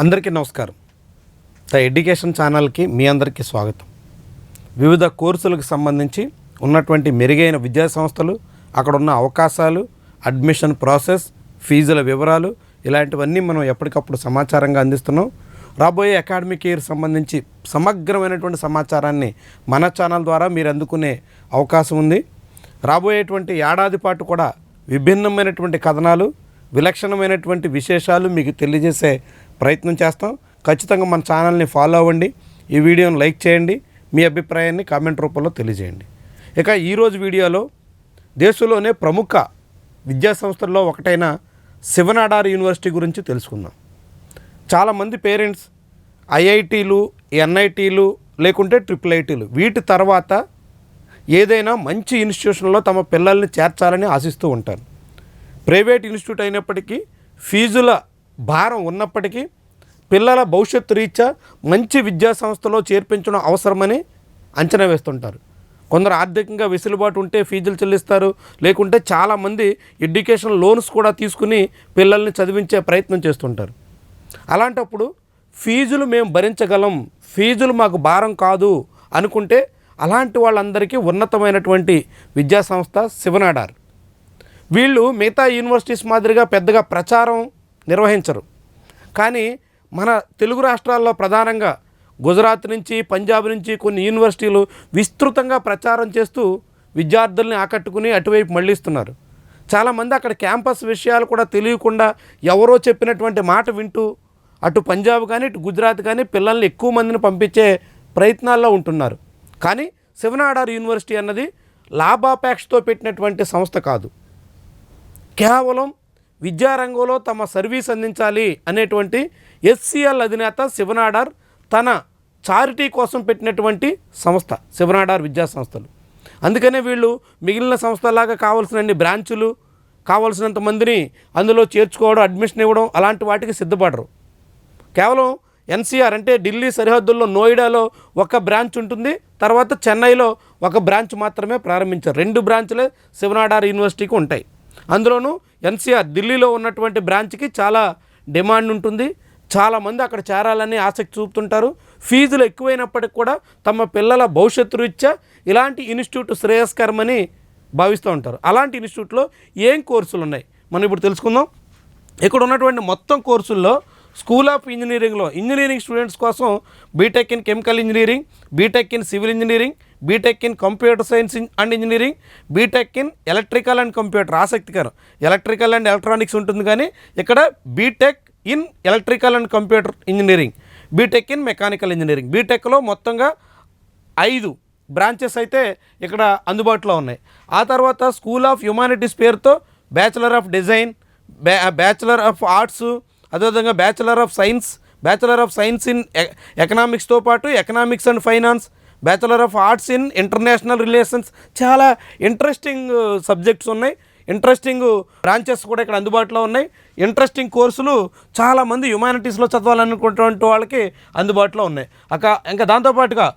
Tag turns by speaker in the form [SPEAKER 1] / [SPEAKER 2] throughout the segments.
[SPEAKER 1] అందరికీ నమస్కారం. The education ఛానల్కి మీ అందరికీ స్వాగతం. వివిధ కోర్సులకు సంబంధించి ఉన్నటువంటి మెరుగైన విద్యా సంస్థలు అక్కడ ఉన్న అవకాశాలు అడ్మిషన్ ప్రాసెస్ ఫీజుల వివరాలు ఇలాంటివన్నీ మనం ఎప్పటికప్పుడు సమాచారంగా అందిస్తున్నాం. రాబోయే అకాడమిక్ ఇయర్ సంబంధించి సమగ్రమైనటువంటి సమాచారాన్ని మన ఛానల్ ద్వారా మీరు అందుకునే అవకాశం ఉంది. రాబోయేటువంటి ఏడాది పాటు కూడా విభిన్నమైనటువంటి కథనాలు విలక్షణమైనటువంటి విశేషాలు మీకు తెలియజేసే ప్రయత్నం చేస్తాం. ఖచ్చితంగా మన ఛానల్ని ఫాలో అవ్వండి. ఈ వీడియోని లైక్ చేయండి. మీ అభిప్రాయాన్ని కామెంట్ రూపంలో తెలియజేయండి. ఇక ఈరోజు వీడియోలో దేశంలోనే ప్రముఖ విద్యాసంస్థల్లో ఒకటైన శివనాడార్ యూనివర్సిటీ గురించి తెలుసుకుందాం. చాలామంది పేరెంట్స్ ఐఐటీలు ఎన్ఐటీలు లేకుంటే ట్రిపుల్ ఐటీలు వీటి తర్వాత ఏదైనా మంచి ఇన్స్టిట్యూషన్లో తమ పిల్లల్ని చేర్చాలని ఆశిస్తూ ఉంటారు. ప్రైవేట్ ఇన్స్టిట్యూట్ అయినప్పటికీ ఫీజుల భారం ఉన్నప్పటికీ పిల్లల భవిష్యత్తు రీత్యా మంచి విద్యా సంస్థలో చేర్పించడం అవసరమని అంచనా వేస్తుంటారు. కొందరు ఆర్థికంగా వెసులుబాటు ఉంటే ఫీజులు చెల్లిస్తారు. లేకుంటే చాలామంది ఎడ్యుకేషన్ లోన్స్ కూడా తీసుకుని పిల్లల్ని చదివించే ప్రయత్నం చేస్తుంటారు. అలాంటప్పుడు ఫీజులు మేము భరించగలం ఫీజులు మాకు భారం కాదు అనుకుంటే అలాంటి వాళ్ళందరికీ ఉన్నతమైనటువంటి విద్యా సంస్థ శివనాడార్. వీళ్ళు మిగతా యూనివర్సిటీస్ మాదిరిగా పెద్దగా ప్రచారం నిర్వహించరు. కానీ మన తెలుగు రాష్ట్రాల్లో ప్రధానంగా గుజరాత్ నుంచి పంజాబ్ నుంచి కొన్ని యూనివర్సిటీలు విస్తృతంగా ప్రచారం చేస్తూ విద్యార్థుల్ని ఆకట్టుకుని అటువైపు మళ్ళిస్తున్నారు చాలామంది అక్కడ క్యాంపస్ విషయాలు కూడా తెలియకుండా ఎవరో చెప్పినటువంటి మాట వింటూ అటు పంజాబ్ కానీ ఇటు గుజరాత్ కానీ పిల్లల్ని ఎక్కువ మందిని పంపించే ప్రయత్నాల్లో ఉంటున్నారు. కానీ శివనాడార్ యూనివర్సిటీ అన్నది లాభాపేక్షతో పెట్టినటువంటి సంస్థ కాదు. కేవలం విద్యారంగంలో తమ సర్వీస్ అందించాలి అనేటువంటి ఎస్సీఎల్ అధినేత శివనాడార్ తన చారిటీ కోసం పెట్టినటువంటి సంస్థ శివనాడార్ విద్యా సంస్థలు అందుకనే వీళ్ళు మిగిలిన సంస్థలాగా కావాల్సినన్ని బ్రాంచులు కావాల్సినంత మందిని అందులో చేర్చుకోవడం అడ్మిషన్ ఇవ్వడం అలాంటి వాటికి సిద్ధపడరు. కేవలం ఎన్సీఆర్ అంటే ఢిల్లీ సరిహద్దుల్లో నోయిడాలో ఒక బ్రాంచ్ ఉంటుంది తర్వాత చెన్నైలో ఒక బ్రాంచ్ మాత్రమే ప్రారంభించారు. రెండు బ్రాంచ్లే శివనాడార్ యూనివర్సిటీకి ఉంటాయి. అందులోనూ ఎన్సీఆర్ ఢిల్లీలో ఉన్నటువంటి బ్రాంచ్కి చాలా డిమాండ్ ఉంటుంది. చాలామంది అక్కడ చేరాలని ఆసక్తి చూపుతుంటారు. ఫీజులు ఎక్కువైనప్పటికి కూడా తమ పిల్లల భవిష్యత్తు రీత్యా ఇలాంటి ఇన్స్టిట్యూట్ శ్రేయస్కరమని భావిస్తూ ఉంటారు. అలాంటి ఇన్స్టిట్యూట్లో ఏం కోర్సులు ఉన్నాయి? మనం ఇప్పుడు తెలుసుకుందాం. ఇక్కడ ఉన్నటువంటి మొత్తం కోర్సుల్లో స్కూల్ ఆఫ్ ఇంజనీరింగ్లో ఇంజనీరింగ్ స్టూడెంట్స్ కోసం BTech in chemical engineering BTech in civil engineering BTech in computer science and engineering BTech in electrical and computer ఆసక్తికరం ఎలక్ట్రికల్ అండ్ ఎలక్ట్రానిక్స్ ఉంటుంది కానీ ఇక్కడ BTech in electrical and computer engineering BTech in mechanical engineering బీటెక్లో మొత్తంగా ఐదు branches అయితే ఇక్కడ అందుబాటులో ఉన్నాయి. ఆ తర్వాత స్కూల్ ఆఫ్ హ్యుమానిటీస్ పేరుతో bachelor of design bachelor of arts అదేవిధంగా bachelor of science bachelor of science in ఎకనామిక్స్తో పాటు economics and finance bachelor of arts in international relations చాలా ఇంట్రెస్టింగ్ సబ్జెక్ట్స్ uh, ఉన్నాయి. ఇంట్రెస్టింగ్ బ్రాంచెస్ uh, కూడా ఇక్కడ అందుబాటులో ఉన్నాయి. Interesting కోర్సులు చాలామంది హ్యుమానిటీస్లో చదవాలనుకున్నటువంటి వాళ్ళకి అందుబాటులో ఉన్నాయి. అక ఇంకా దాంతోపాటుగా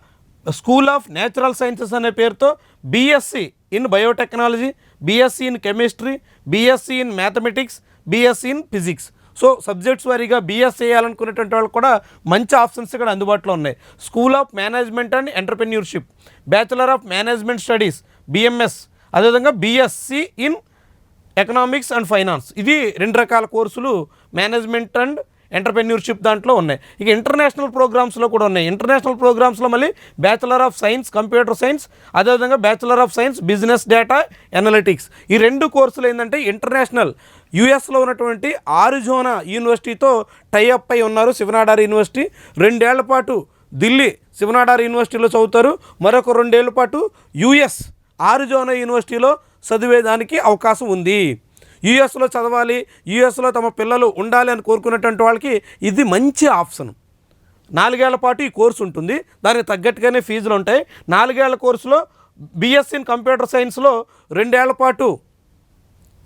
[SPEAKER 1] స్కూల్ ఆఫ్ నేచురల్ సైన్సెస్ అనే పేరుతో BSc in biotechnology BSc in chemistry BSc in mathematics BSc in physics so subjects వారీగా బీఎస్ చేయాలనుకునేటువంటి వాళ్ళు కూడా మంచి ఆప్షన్స్ ఇక్కడ అందుబాటులో ఉన్నాయి. School of management and entrepreneurship bachelor of management studies BMS అదేవిధంగా BSc in economics and finance. ఇది రెండు రకాల కోర్సులు మేనేజ్మెంట్ అండ్ ఎంటర్ప్రెన్యూర్షిప్ దాంట్లో ఉన్నాయి. ఇక ఇంటర్నేషనల్ ప్రోగ్రామ్స్లో కూడా ఉన్నాయి. ఇంటర్నేషనల్ ప్రోగ్రామ్స్లో మళ్ళీ bachelor of science computer science అదేవిధంగా bachelor of science business data analytics. ఈ రెండు కోర్సులు ఏంటంటే ఇంటర్నేషనల్ యుఎస్లో ఉన్నటువంటి ఆరిజోనా యూనివర్సిటీతో టైఅప్ అయి ఉన్నారు శివనాడార్ యూనివర్సిటీ. రెండేళ్ళ పాటు ఢిల్లీ శివనాడార్ యూనివర్సిటీలో చదువుతారు. మరొక రెండేళ్ళ పాటు యుఎస్ ఆరిజోనా యూనివర్సిటీలో చదివేదానికి అవకాశం ఉంది. యుఎస్లో చదవాలి యుఎస్లో తమ పిల్లలు ఉండాలి అని కోరుకున్నటువంటి వాళ్ళకి ఇది మంచి ఆప్షన్. నాలుగేళ్ళ పాటు ఈ కోర్సు ఉంటుంది. దానికి తగ్గట్టుగానే ఫీజులు ఉంటాయి. నాలుగేళ్ళ కోర్సులో బీఎస్సీ ఇన్ కంప్యూటర్ సైన్స్లో రెండేళ్ళ పాటు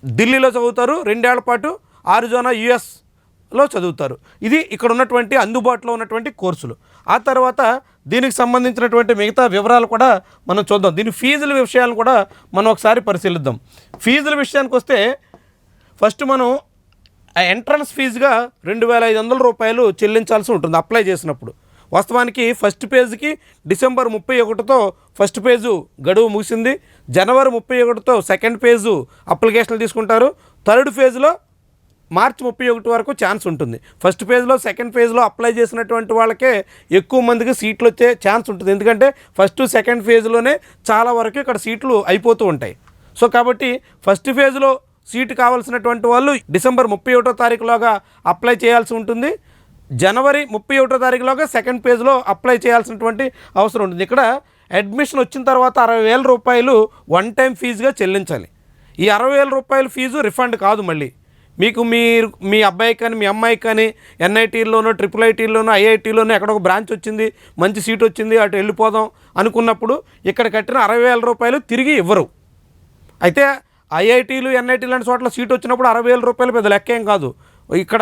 [SPEAKER 1] ఢిల్లీలో చదువుతారు రెండేళ్ళ పాటు ఆరిజోనా యుఎస్లో చదువుతారు. ఇది ఇక్కడ ఉన్నటువంటి అందుబాటులో ఉన్నటువంటి కోర్సులు. ఆ తర్వాత దీనికి సంబంధించినటువంటి మిగతా వివరాలు కూడా మనం చూద్దాం. దీని ఫీజుల విషయాలను కూడా మనం ఒకసారి పరిశీలిద్దాం. ఫీజుల విషయానికి వస్తే ఫస్ట్ మనం ఆ ఎంట్రన్స్ ఫీజుగా రెండు వేల ఐదు వందల రూపాయలు చెల్లించాల్సి ఉంటుంది అప్లై చేసినప్పుడు. వాస్తవానికి ఫస్ట్ పేజ్కి డిసెంబర్ ముప్పై ఒకటితో ఫస్ట్ పేజు గడువు ముగిసింది. జనవరి ముప్పై ఒకటితో సెకండ్ పేజు అప్లికేషన్లు తీసుకుంటారు. థర్డ్ ఫేజ్లో మార్చి ముప్పై ఒకటి వరకు ఛాన్స్ ఉంటుంది. ఫస్ట్ పేజ్లో సెకండ్ పేజ్లో అప్లై చేసినటువంటి వాళ్ళకే ఎక్కువ మందికి సీట్లు వచ్చే ఛాన్స్ ఉంటుంది. ఎందుకంటే ఫస్ట్ సెకండ్ ఫేజ్లోనే చాలా వరకు ఇక్కడ సీట్లు అయిపోతూ ఉంటాయి. సో కాబట్టి ఫస్ట్ ఫేజ్లో సీటు కావాల్సినటువంటి వాళ్ళు డిసెంబర్ ముప్పై ఒకటో తారీఖులోగా అప్లై చేయాల్సి ఉంటుంది. జనవరి ముప్పై ఒకటో తారీఖులోగా సెకండ్ పేజ్లో అప్లై చేయాల్సినటువంటి అవసరం ఉంటుంది. ఇక్కడ అడ్మిషన్ వచ్చిన తర్వాత అరవై వేల రూపాయలు వన్ టైం ఫీజుగా చెల్లించాలి. ఈ అరవై వేల రూపాయల ఫీజు రిఫండ్ కాదు మళ్ళీ. మీకు మీరు మీ అబ్బాయి కానీ మీ అమ్మాయి కానీ ఎన్ఐటీలోనో ట్రిపుల్ ఐటీలోనో ఐఐటీలోనో ఎక్కడ ఒక బ్రాంచ్ వచ్చింది మంచి సీట్ వచ్చింది అటు వెళ్ళిపోదాం అనుకున్నప్పుడు ఇక్కడ కట్టిన అరవై వేల రూపాయలు తిరిగి ఇవ్వరు. అయితే ఐఐటీలు ఎన్ఐటీ లాంటి చోట్ల సీట్ వచ్చినప్పుడు అరవై వేల రూపాయలు పెద్ద లెక్క ఏం కాదు. ఇక్కడ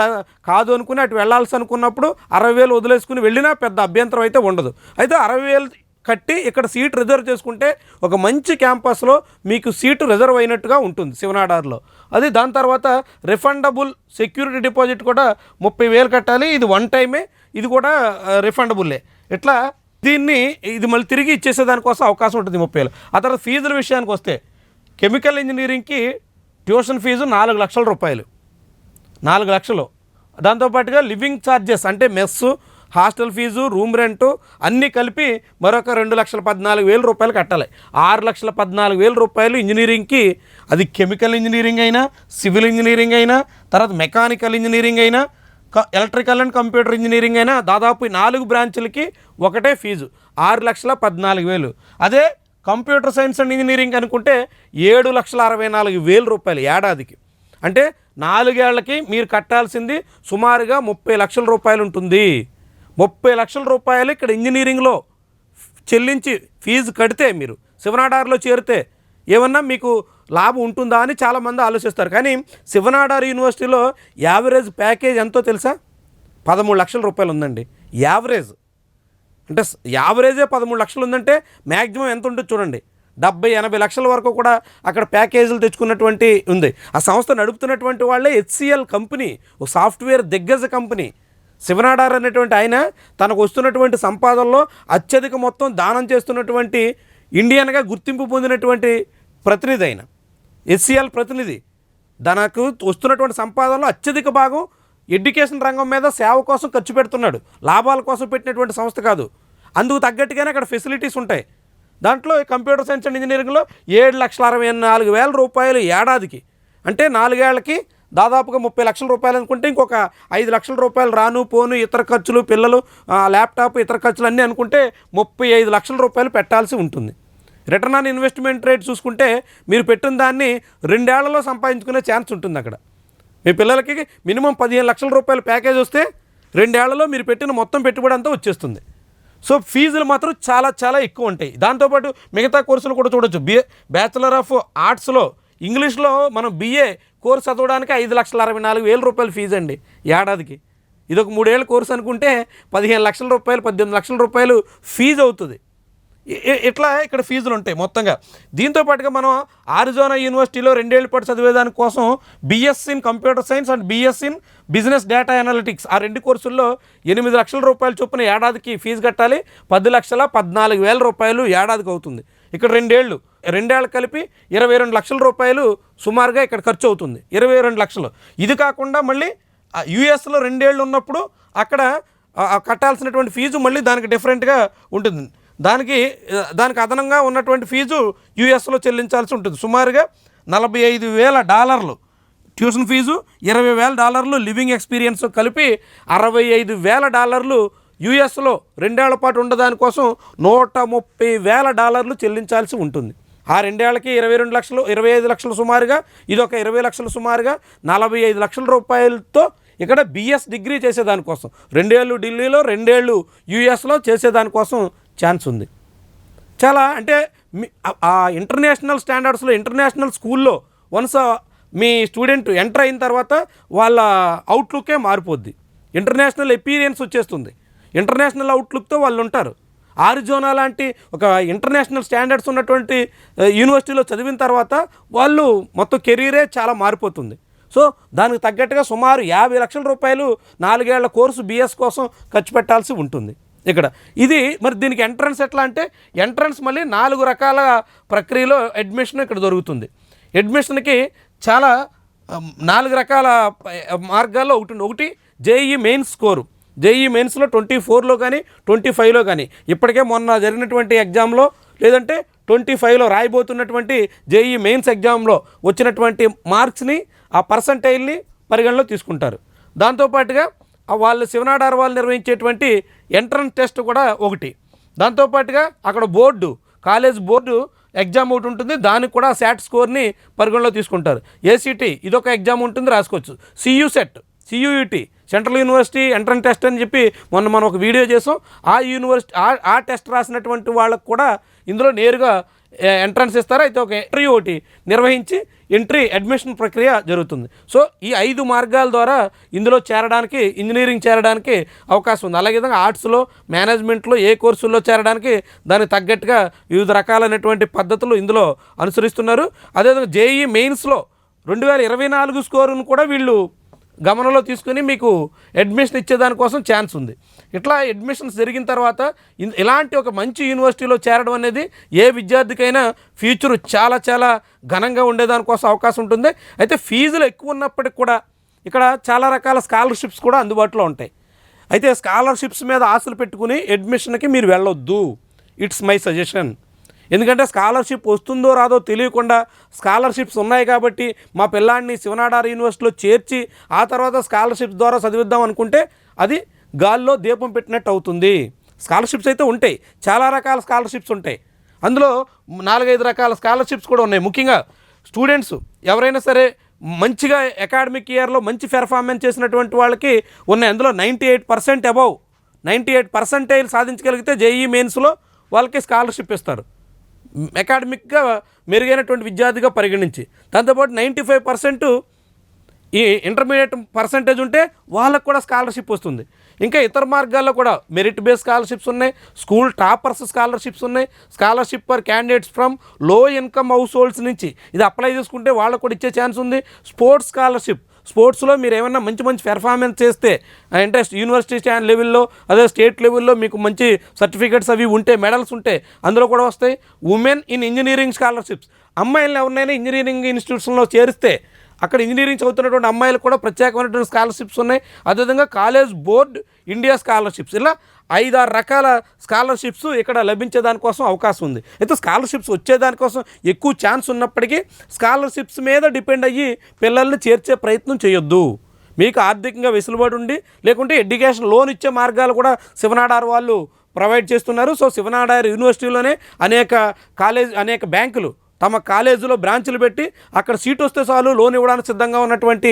[SPEAKER 1] కాదు అనుకుని అటు వెళ్ళాల్సి అనుకున్నప్పుడు అరవై వేలు వదిలేసుకుని వెళ్ళినా పెద్ద అభ్యంతరం అయితే ఉండదు. అయితే అరవై వేలు కట్టి ఇక్కడ సీట్ రిజర్వ్ చేసుకుంటే ఒక మంచి క్యాంపస్లో మీకు సీటు రిజర్వ్ అయినట్టుగా ఉంటుంది శివనాడార్లో. అది దాని తర్వాత రిఫండబుల్ సెక్యూరిటీ డిపాజిట్ కూడా ముప్పై వేలు కట్టాలి. ఇది వన్ టైమే. ఇది కూడా రిఫండబుల్లే. ఇట్లా దీన్ని ఇది మళ్ళీ తిరిగి ఇచ్చేసే దానికోసం అవకాశం ఉంటుంది ముప్పై వేలు. ఆ తర్వాత ఫీజుల విషయానికి వస్తే కెమికల్ ఇంజనీరింగ్కి ట్యూషన్ ఫీజు నాలుగు లక్షల రూపాయలు. నాలుగు లక్షలు. దాంతోపాటుగా లివింగ్ ఛార్జెస్ అంటే mess hostel fee room rent అన్నీ కలిపి మరొక రెండు లక్షల పద్నాలుగు వేల రూపాయలు కట్టాలి. ఆరు లక్షల పద్నాలుగు వేల రూపాయలు ఇంజనీరింగ్కి. అది కెమికల్ ఇంజనీరింగ్ అయినా సివిల్ ఇంజనీరింగ్ అయినా తర్వాత మెకానికల్ ఇంజనీరింగ్ అయినా క- ఎలక్ట్రికల్ అండ్ కంప్యూటర్ ఇంజనీరింగ్ అయినా దాదాపు నాలుగు బ్రాంచులకి ఒకటే ఫీజు ఆరు లక్షల పద్నాలుగు వేలు. అదే కంప్యూటర్ సైన్స్ అండ్ ఇంజనీరింగ్ అనుకుంటే ఏడు లక్షల అరవై నాలుగు వేల రూపాయలు ఏడాదికి. అంటే నాలుగేళ్ళకి మీరు కట్టాల్సింది సుమారుగా ముప్పై లక్షల రూపాయలు ఉంటుంది. ముప్పై లక్షల రూపాయలు ఇక్కడ ఇంజనీరింగ్లో చెల్లించి ఫీజు కడితే మీరు శివనాడార్లో చేరితే ఏమన్నా మీకు లాభం ఉంటుందా అని చాలామంది ఆలోచిస్తారు. కానీ శివనాడార్ యూనివర్సిటీలో యావరేజ్ ప్యాకేజ్ ఎంతో తెలుసా? పదమూడు లక్షల రూపాయలు ఉందండి. యావరేజ్. అంటే యావరేజే పదమూడు లక్షలు ఉందంటే మ్యాక్సిమం ఎంత ఉంటుంది చూడండి. డెబ్బై ఎనభై లక్షల వరకు కూడా అక్కడ ప్యాకేజీలు తెచ్చుకున్నటువంటి ఉంది. ఆ సంస్థ నడుపుతున్నటువంటి వాళ్ళే హెచ్సిఎల్ కంపెనీ ఒక సాఫ్ట్వేర్ దిగ్గజ కంపెనీ. శివనాడార్ అనేటువంటి ఆయన తనకు వస్తున్నటువంటి సంపాదనలో అత్యధిక మొత్తం దానం చేస్తున్నటువంటి ఇండియన్గా గుర్తింపు పొందినటువంటి ప్రతినిధి ఆయన. హెచ్సిఎల్ ప్రతినిధి. తనకు వస్తున్నటువంటి సంపాదనలో అత్యధిక భాగం ఎడ్యుకేషన్ రంగం మీద సేవ కోసం ఖర్చు పెడుతున్నాడు. లాభాల కోసం పెట్టినటువంటి సంస్థ కాదు. అందుకు తగ్గట్టుగానే అక్కడ ఫెసిలిటీస్ ఉంటాయి. దాంట్లో ఈ కంప్యూటర్ సైన్స్ అండ్ ఇంజనీరింగ్లో ఏడు లక్షల అరవై నాలుగు వేల రూపాయలు ఏడాదికి. అంటే నాలుగేళ్ళకి దాదాపుగా ముప్పై లక్షల రూపాయలు అనుకుంటే ఇంకొక ఐదు లక్షల రూపాయలు రాను పోను ఇతర ఖర్చులు పిల్లలు ల్యాప్టాప్ ఇతర ఖర్చులు అన్నీ అనుకుంటే ముప్పై ఐదు లక్షల రూపాయలు పెట్టాల్సి ఉంటుంది. రిటర్న్ ఆన్ ఇన్వెస్ట్మెంట్ రేట్ చూసుకుంటే మీరు పెట్టిన దాన్ని రెండేళ్ళలో సంపాదించుకునే ఛాన్స్ ఉంటుంది అక్కడ. మీ పిల్లలకి మినిమం పదిహేను లక్షల రూపాయల ప్యాకేజ్ వస్తే రెండేళ్ళలో మీరు పెట్టిన మొత్తం పెట్టుబడి అంతా వచ్చేస్తుంది. సో ఫీజులు మాత్రం చాలా చాలా ఎక్కువ ఉంటాయి. దాంతోపాటు మిగతా కోర్సులు కూడా చూడొచ్చు. బిఏ బ్యాచిలర్ ఆఫ్ ఆర్ట్స్లో ఇంగ్లీష్లో మనం బీఏ కోర్స్ చదవడానికి ఐదు లక్షల అరవై నాలుగు వేల రూపాయలు ఫీజు అండి ఏడాదికి. ఇది ఒక మూడేళ్ళ కోర్సు అనుకుంటే పదిహేను లక్షల రూపాయలు పద్దెనిమిది లక్షల రూపాయలు ఫీజు అవుతుంది. ఇట్లా ఇక్కడ ఫీజులు ఉంటాయి మొత్తంగా. దీంతో పాటుగా మనం ఆరిజోనా యూనివర్సిటీలో రెండేళ్ళ పాటు చదివేదాని కోసం BS in computer science and BS in business data analytics ఆ రెండు కోర్సుల్లో ఎనిమిది లక్షల రూపాయలు చొప్పున ఏడాదికి ఫీజు కట్టాలి. పది లక్షల పద్నాలుగు వేల రూపాయలు ఏడాదికి అవుతుంది. ఇక్కడ రెండేళ్ళు రెండేళ్ళు కలిపి ఇరవై రెండు లక్షల రూపాయలు సుమారుగా ఇక్కడ ఖర్చు అవుతుంది. ఇరవై రెండు లక్షలు. ఇది కాకుండా మళ్ళీ యుఎస్లో రెండేళ్ళు ఉన్నప్పుడు అక్కడ కట్టాల్సినటువంటి ఫీజు మళ్ళీ దానికి డిఫరెంట్గా ఉంటుంది. దానికి దానికి అదనంగా ఉన్నటువంటి ఫీజు యుఎస్లో చెల్లించాల్సి ఉంటుంది. సుమారుగా నలభై ఐదు వేల డాలర్లు. ట్యూషన్ ఫీజు ఇరవై వేల డాలర్లు లివింగ్ ఎక్స్పీరియన్స్ కలిపి అరవై ఐదు వేల డాలర్లు యుఎస్లో రెండేళ్ళ పాటు ఉండదానికోసం నూట ముప్పై వేల డాలర్లు చెల్లించాల్సి ఉంటుంది. ఆ రెండేళ్ళకి ఇరవై రెండు లక్షలు ఇరవై ఐదు లక్షలు సుమారుగా ఇది ఒక ఇరవై లక్షలు సుమారుగా నలభై ఐదు లక్షల రూపాయలతో ఇక్కడ బిఎస్ డిగ్రీ చేసేదానికోసం రెండేళ్ళు ఢిల్లీలో రెండేళ్ళు యుఎస్లో చేసేదానికోసం ఛాన్స్ ఉంది చాలా అంటే మీ- ఆ- ఇంటర్నేషనల్ స్టాండర్డ్స్లో ఇంటర్నేషనల్ స్కూల్లో వన్స్ మీ స్టూడెంట్ ఎంటర్ అయిన తర్వాత వాళ్ళ అవుట్లుకే మారిపోద్ది. ఇంటర్నేషనల్ ఎపీరియన్స్ వచ్చేస్తుంది. ఇంటర్నేషనల్ అవుట్లుక్తో వాళ్ళు ఉంటారు ఆరిజోనా లాంటి ఒక ఇంటర్నేషనల్ స్టాండర్డ్స్ ఉన్నటువంటి యూనివర్సిటీలో చదివిన తర్వాత వాళ్ళు మొత్తం కెరీరే చాలా మారిపోతుంది. సో దానికి తగ్గట్టుగా సుమారు యాభై లక్షల రూపాయలు నాలుగేళ్ళ కోర్సు బిఎస్ కోసం ఖర్చు పెట్టాల్సి ఉంటుంది. ఇక్కడ. ఇది మరి దీనికి ఎంట్రన్స్ ఎట్లా అంటే ఎంట్రన్స్ మళ్ళీ నాలుగు రకాల ప్రక్రియలో అడ్మిషన్ ఇక్కడ దొరుకుతుంది. అడ్మిషన్కి చాలా నాలుగు రకాల మార్గాల్లో ఒకటి ఒకటి జేఈ మెయిన్స్ స్కోరు. జేఈ మెయిన్స్లో ట్వంటీ ఫోర్లో కానీ ట్వంటీ ఫైవ్లో కానీ. ఇప్పటికే మొన్న జరిగినటువంటి ఎగ్జామ్లో లేదంటే ట్వంటీ ఫైవ్లో రాయబోతున్నటువంటి జేఈ మెయిన్స్ ఎగ్జామ్లో వచ్చినటువంటి మార్క్స్ని ఆ పర్సంటైల్ని పరిగణలో తీసుకుంటారు. దాంతోపాటుగా వాళ్ళు శివనాడార్ వాళ్ళు నిర్వహించేటువంటి ఎంట్రన్స్ టెస్ట్ కూడా ఒకటి. దాంతోపాటుగా అక్కడ బోర్డు కాలేజ్ బోర్డు ఎగ్జామ్ ఒకటి ఉంటుంది. దానికి కూడా శాట్ స్కోర్ని పరిగణలో తీసుకుంటారు. ఏసీటీ ఇదొక ఎగ్జామ్ ఉంటుంది రాసుకోవచ్చు. CU set CUET central university entrance test అని చెప్పి మొన్న మనం ఒక వీడియో చేసాం. ఆ యూనివర్సిటీ ఆ- ఆ టెస్ట్ రాసినటువంటి వాళ్ళకు కూడా ఇందులో నేరుగా ఎంట్రన్స్ ఇస్తారు? అయితే ఒక ఇంటర్వ్యూ ఒకటి నిర్వహించి ఎంట్రీ అడ్మిషన్ ప్రక్రియ జరుగుతుంది. సో ఈ ఐదు మార్గాల ద్వారా ఇందులో చేరడానికి ఇంజనీరింగ్ చేరడానికి అవకాశం ఉంది. అలాగే విధంగా ఆర్ట్స్లో మేనేజ్మెంట్లో ఏ కోర్సుల్లో చేరడానికి దానికి తగ్గట్టుగా వివిధ రకాలైనటువంటి పద్ధతులు ఇందులో అనుసరిస్తున్నారు. అదేవిధంగా జేఈ మెయిన్స్లో రెండు వేల ఇరవై నాలుగు స్కోరును కూడా వీళ్ళు గమనంలో తీసుకుని మీకు అడ్మిషన్ ఇచ్చేదానికోసం ఛాన్స్ ఉంది. ఇట్లా అడ్మిషన్స్ జరిగిన తర్వాత ఇలాంటి ఒక మంచి యూనివర్సిటీలో చేరడం అనేది ఏ విద్యార్థికైనా ఫ్యూచర్ చాలా చాలా ఘనంగా ఉండేదానికోసం అవకాశం ఉంటుంది. అయితే ఫీజులు ఎక్కువ ఉన్నప్పటికి కూడా ఇక్కడ చాలా రకాల స్కాలర్షిప్స్ కూడా అందుబాటులో ఉంటాయి. అయితే స్కాలర్షిప్స్ మీద ఆశలు పెట్టుకుని అడ్మిషన్కి మీరు వెళ్ళొద్దు. ఇట్స్ మై సజెషన్ ఎందుకంటే స్కాలర్షిప్ వస్తుందో రాదో తెలియకుండా స్కాలర్షిప్స్ ఉన్నాయి కాబట్టి మా పిల్లాడిని శివనాడార్ యూనివర్సిటీలో చేర్చి ఆ తర్వాత స్కాలర్షిప్స్ ద్వారా చదివిద్దాం అనుకుంటే అది గాల్లో దీపం పెట్టినట్టు అవుతుంది. స్కాలర్షిప్స్ అయితే ఉంటాయి. చాలా రకాల స్కాలర్షిప్స్ ఉంటాయి. అందులో నాలుగైదు రకాల స్కాలర్షిప్స్ కూడా ఉన్నాయి. ముఖ్యంగా స్టూడెంట్స్ ఎవరైనా సరే మంచిగా అకాడమిక్ ఇయర్లో మంచి పెర్ఫార్మెన్స్ చేసినటువంటి వాళ్ళకి ఉన్నాయి. అందులో ninety eight percent above ninety eight percentile సాధించగలిగితే JEE మెయిన్స్లో వాళ్ళకి స్కాలర్షిప్ ఇస్తారు. అకాడమిక్గా మెరుగైనటువంటి విద్యార్థిగా పరిగణించి. దాంతోపాటు నైంటీ ఫైవ్ పర్సెంట్ ఈ ఇంటర్మీడియట్ పర్సంటేజ్ ఉంటే వాళ్ళకు కూడా స్కాలర్షిప్ వస్తుంది. ఇంకా ఇతర మార్గాల్లో కూడా మెరిట్ బేస్ స్కాలర్షిప్స్ ఉన్నాయి. స్కూల్ టాపర్స్ స్కాలర్షిప్స్ ఉన్నాయి. స్కాలర్షిప్ ఫర్ క్యాండిడేట్స్ ఫ్రమ్లో ఇన్కమ్ హౌస్ హోల్డ్స్ నుంచి ఇది అప్లై చేసుకుంటే వాళ్ళకు కూడా ఇచ్చే ఛాన్స్ ఉంది. స్పోర్ట్స్ స్కాలర్షిప్ స్పోర్ట్స్లో మీరు ఏమైనా మంచి మంచి పెర్ఫార్మెన్స్ చేస్తే అంటే యూనివర్సిటీ స్టాండ్ లెవెల్లో అదే స్టేట్ లెవెల్లో మీకు మంచి సర్టిఫికేట్స్ అవి ఉంటే మెడల్స్ ఉంటే అందులో కూడా వస్తాయి. ఉమెన్ ఇన్ ఇంజనీరింగ్ స్కాలర్షిప్స్ అమ్మాయిలను ఎవరినైనా ఇంజనీరింగ్ ఇన్స్టిట్యూషన్లో చేరిస్తే అక్కడ ఇంజనీరింగ్ చదువుతున్నటువంటి అమ్మాయిలకు కూడా ప్రత్యేకమైనటువంటి స్కాలర్షిప్స్ ఉన్నాయి. అదేవిధంగా కాలేజ్ బోర్డ్ ఇండియా స్కాలర్షిప్స్. ఇలా ఐదారు రకాల స్కాలర్షిప్స్ ఇక్కడ లభించే దానికోసం అవకాశం ఉంది. అయితే స్కాలర్షిప్స్ వచ్చేదానికోసం ఎక్కువ ఛాన్స్ ఉన్నప్పటికీ స్కాలర్షిప్స్ మీద డిపెండ్ అయ్యి పిల్లల్ని చేర్చే ప్రయత్నం చేయొద్దు. మీకు ఆర్థికంగా వెసులుబాటు ఉండి లేకుంటే ఎడ్యుకేషన్ లోన్ ఇచ్చే మార్గాలు కూడా శివనాడార్ వాళ్ళు ప్రొవైడ్ చేస్తున్నారు. సో శివనాడార్ యూనివర్సిటీలోనే అనేక కాలేజ్ అనేక బ్యాంకులు తమ కాలేజీలో బ్రాంచులు పెట్టి అక్కడ సీట్ వస్తే చాలు లోన్ ఇవ్వడానికి సిద్ధంగా ఉన్నటువంటి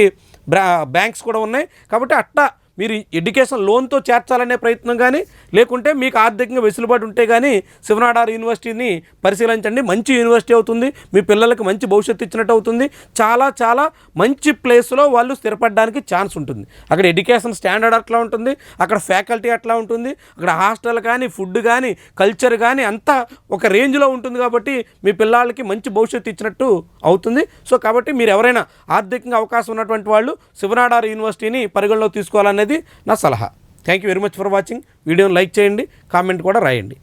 [SPEAKER 1] బ్రా బ్యాంక్స్ కూడా ఉన్నాయి. కాబట్టి అట్లా మీరు ఎడ్యుకేషన్ లోన్తో చేర్చాలనే ప్రయత్నం కానీ లేకుంటే మీకు ఆర్థికంగా వెసులుబాటు ఉంటే కానీ శివనాడార్ యూనివర్సిటీని పరిశీలించండి. మంచి యూనివర్సిటీ అవుతుంది. మీ పిల్లలకి మంచి భవిష్యత్తు ఇచ్చినట్టు అవుతుంది. చాలా చాలా మంచి ప్లేస్లో వాళ్ళు స్థిరపడడానికి ఛాన్స్ ఉంటుంది. అక్కడ ఎడ్యుకేషన్ స్టాండర్డ్ అట్లా ఉంటుంది. అక్కడ ఫ్యాకల్టీ అట్లా ఉంటుంది. అక్కడ హాస్టల్ కానీ ఫుడ్ కానీ కల్చర్ కానీ అంతా ఒక రేంజ్లో ఉంటుంది కాబట్టి మీ పిల్లలకి మంచి భవిష్యత్తు ఇచ్చినట్టు అవుతుంది. సో కాబట్టి మీరు ఎవరైనా ఆర్థికంగా అవకాశం ఉన్నటువంటి వాళ్ళు శివనాడార్ యూనివర్సిటీని పరిగణలో తీసుకోవాలనేది నా సలహా. Thank you very much for watching వీడియోని లైక్ చేయండి కామెంట్ కూడా రాయండి.